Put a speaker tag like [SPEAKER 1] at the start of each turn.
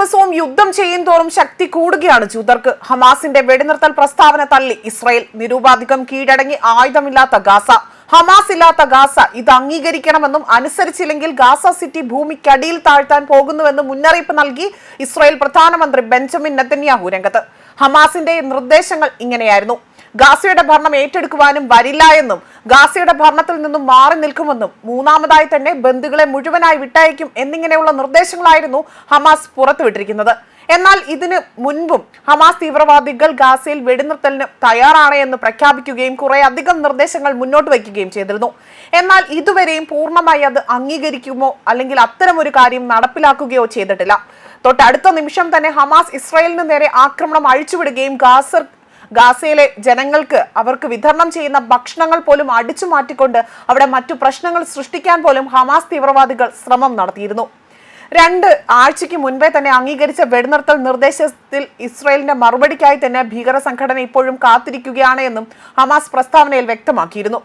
[SPEAKER 1] ദിവസവും യുദ്ധം ചെയ്യും തോറും ശക്തി കൂടുകയാണ്. ജൂതർക്ക് ഹമാസിന്റെ വെടിനിർത്തൽ പ്രസ്താവന തള്ളി. ഇസ്രയേൽ നിരൂപാധികം കീഴടങ്ങി ആയുധമില്ലാത്ത ഗാസ. ഹമാസ് ഇല്ലാത്ത ഗാസ. ഇത് അംഗീകരിക്കണമെന്നും അനുസരിച്ചില്ലെങ്കിൽ ഗാസ സിറ്റി ഭൂമിക്കടിയിൽ താഴ്ത്താൻ പോകുന്നുവെന്നും മുന്നറിയിപ്പ് നൽകി ഇസ്രയേൽ പ്രധാനമന്ത്രി ബെഞ്ചമിൻ നെതന്യാഹു രംഗത്ത്. ഹമാസിന്റെ നിർദ്ദേശങ്ങൾ ഇങ്ങനെയായിരുന്നു. ഗാസയുടെ ഭരണം ഏറ്റെടുക്കുവാനും വരില്ല എന്നും ഗാസയുടെ ഭരണത്തിൽ നിന്നും മാറി നിൽക്കുമെന്നും മൂന്നാമതായി തന്നെ ബന്ധുക്കളെ മുഴുവനായി വിട്ടയക്കും എന്നിങ്ങനെയുള്ള നിർദ്ദേശങ്ങളായിരുന്നു ഹമാസ് പുറത്തുവിട്ടിരിക്കുന്നത്. എന്നാൽ ഇതിന് മുൻപും ഹമാസ് തീവ്രവാദികൾ ഗാസയിൽ വെടിനിർത്തലിന് തയ്യാറാണ് എന്ന് പ്രഖ്യാപിക്കുകയും കുറെ അധികം നിർദ്ദേശങ്ങൾ മുന്നോട്ട് വയ്ക്കുകയും ചെയ്തിരുന്നു. എന്നാൽ ഇതുവരെയും പൂർണമായി അത് അംഗീകരിക്കുമോ അല്ലെങ്കിൽ അത്തരമൊരു കാര്യം നടപ്പിലാക്കുകയോ ചെയ്തിട്ടില്ല. തൊട്ടടുത്ത നിമിഷം തന്നെ ഹമാസ് ഇസ്രായേലിന് നേരെ ആക്രമണം അഴിച്ചുവിടുകയും ഗാസർ ഗാസയിലെ ജനങ്ങൾക്ക് അവർക്ക് വിതരണം ചെയ്യുന്ന ഭക്ഷണങ്ങൾ പോലും അടിച്ചു മാറ്റിക്കൊണ്ട് അവിടെ മറ്റു പ്രശ്നങ്ങൾ സൃഷ്ടിക്കാൻ പോലും ഹമാസ് തീവ്രവാദികൾ ശ്രമം നടത്തിയിരുന്നു. രണ്ട് ആഴ്ചയ്ക്ക് മുൻപേ തന്നെ അംഗീകരിച്ച വെടിനിർത്തൽ നിർദ്ദേശത്തിൽ ഇസ്രയേലിന്റെ മറുപടിക്കായി തന്നെ ഭീകര സംഘടന ഇപ്പോഴും കാത്തിരിക്കുകയാണ് എന്നും ഹമാസ് പ്രസ്താവനയിൽ വ്യക്തമാക്കിയിരുന്നു.